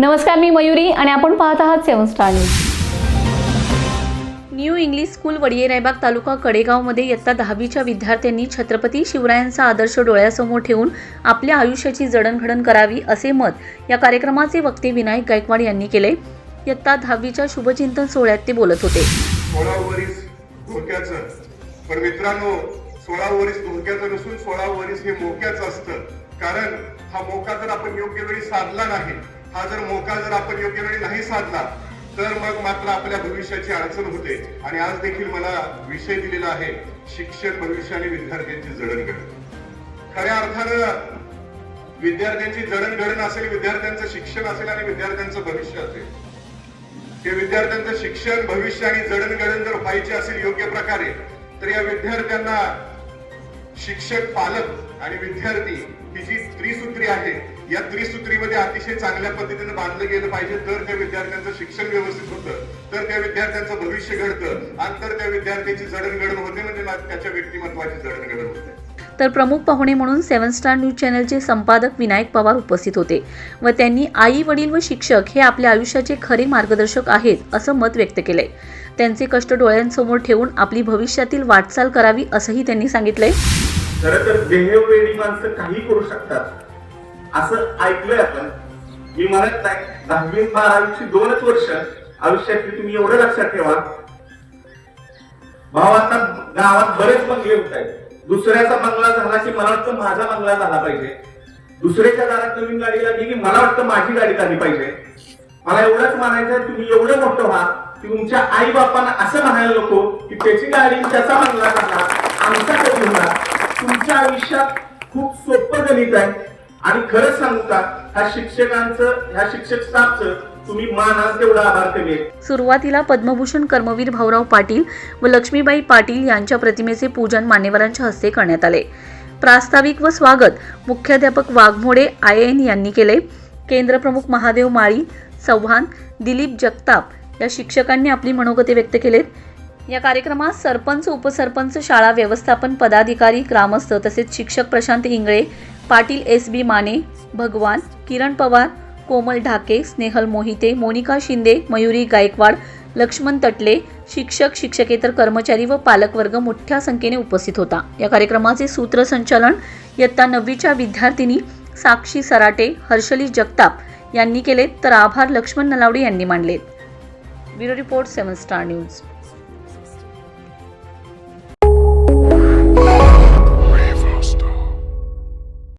नमस्कार मी मयुरी आणि आपण पाहत आहात seven star news. New English school Wadiye Raibag taluka कडेगावमध्ये इयत्ता दहावीच्या विद्यार्थ्यांनी छत्रपती शिवरायांचा आदर्श डोळ्यासमोर ठेवून आपल्या आयुष्याची जडणघडण करावी असे मत या कार्यक्रमाचे वक्ते विनायक गायकवाड यांनी केले. इयत्ता दहावीच्या शुभचिंतन सोहळ्यात ते बोलत होते. सोळा वरीस धोक्याचं. पण मित्रांनो सोळा वरीस धोक्याचं नसून सोळा वरीस हे मोक्याचं असतं. कारण हा मोका जर आपण योग्य वेळी साधला नाही हा जर मोका जर आपण योग्य वेळी नाही साधला तर मग मात्र आपल्या भविष्याची अडचण होते. आणि आज देखील मला विषय दिलेला आहे शिक्षण भविष्य आणि विद्यार्थ्यांची जडणघडण. खऱ्या अर्थानं विद्यार्थ्यांची जडणघडण असेल विद्यार्थ्यांचं शिक्षण असेल आणि विद्यार्थ्यांचं भविष्य असेल. हे विद्यार्थ्यांचं शिक्षण भविष्य आणि जडणघडण जर व्हायची असेल योग्य प्रकारे तर या विद्यार्थ्यांना शिक्षक पालक आणि विद्यार्थी ही जी त्रिसूत्री आहे या त्रिसूत्रीमध्ये अतिशय चांगल्या पद्धतीने बांधलं गेलं पाहिजे. तर त्या विद्यार्थ्यांचं शिक्षण व्यवस्थित होतं तर त्या विद्यार्थ्यांचं भविष्य घडतं आणि तर त्या विद्यार्थ्याची जडणघडण होते म्हणजे त्याच्या व्यक्तिमत्वाची जडणघडण होते. तर प्रमुख पाहुणे म्हणून सेवन स्टार न्यूज चॅनलचे संपादक विनायक पवार उपस्थित होते व त्यांनी आई वडील व शिक्षक हे आपल्या आयुष्याचे खरे मार्गदर्शक आहेत असं मत व्यक्त केले त्यांचे कष्ट डोळ्यांसमोर ठेवून आपली भविष्यातील वाटचाल करावी असंही त्यांनी सांगितलंय. खरं तर देहवेळी माणसं काही करू शकतात. असं ऐकलंय आपण. मी म्हणत नाही दहावी बारावीची दोनच वर्ष आयुष्यातली तुम्ही एवढं लक्षात ठेवा. भाऊ आता गावात बरेच बंगले होत आहेत. दुसऱ्याचा बंगला झाला की मला वाटतं माझा बंगला झाला पाहिजे. दुसऱ्याच्या दारात नवीन गाडी लागली की मला वाटतं माझी गाडी झाली पाहिजे. मला एवढंच म्हणायचं आहे, तुम्ही एवढं मोठं व्हा की तुमच्या आई बापांना असं म्हणायला नको की त्याची गाडी त्याचा बंगला झाला आमचा कधी होणार. तुमच्या आयुष्यात खूप सोपं गणित आहे. आणि खरं सांगू का ह्या शिक्षकांचं ह्या शिक्षक स्टाफचं तुम्ही तेवढा आभार कमी सुरुवातीला पद्मभूषण कर्मवीर भाऊराव पाटील व लक्ष्मीबाई पाटील यांच्या प्रतिमेचे पूजन मान्यवरांच्या हस्ते करण्यात आले. प्रास्ताविक व स्वागत मुख्याध्यापक वाघमोडे आय एन यांनी केले. केंद्रप्रमुख महादेव माळी चव्हाण दिलीप जगताप या शिक्षकांनी आपली मनोगते व्यक्त केलेत. या कार्यक्रमात सरपंच उपसरपंच शाळा व्यवस्थापन पदाधिकारी ग्रामस्थ तसेच शिक्षक प्रशांत इंगळे पाटील एस बी माने भगवान किरण पवार कोमल ढाके स्नेहल मोहिते मोनिका शिंदे मयुरी गायकवाड लक्ष्मण तटले शिक्षक शिक्षकेतर कर्मचारी व पालकवर्ग मोठ्या संख्येने उपस्थित होता. या कार्यक्रमाचे सूत्रसंचालन इयत्ता नववीच्या विद्यार्थिनी साक्षी सराटे हर्षली जगताप यांनी केले तर आभार लक्ष्मण नलावडे यांनी मानले bureau report seven star news.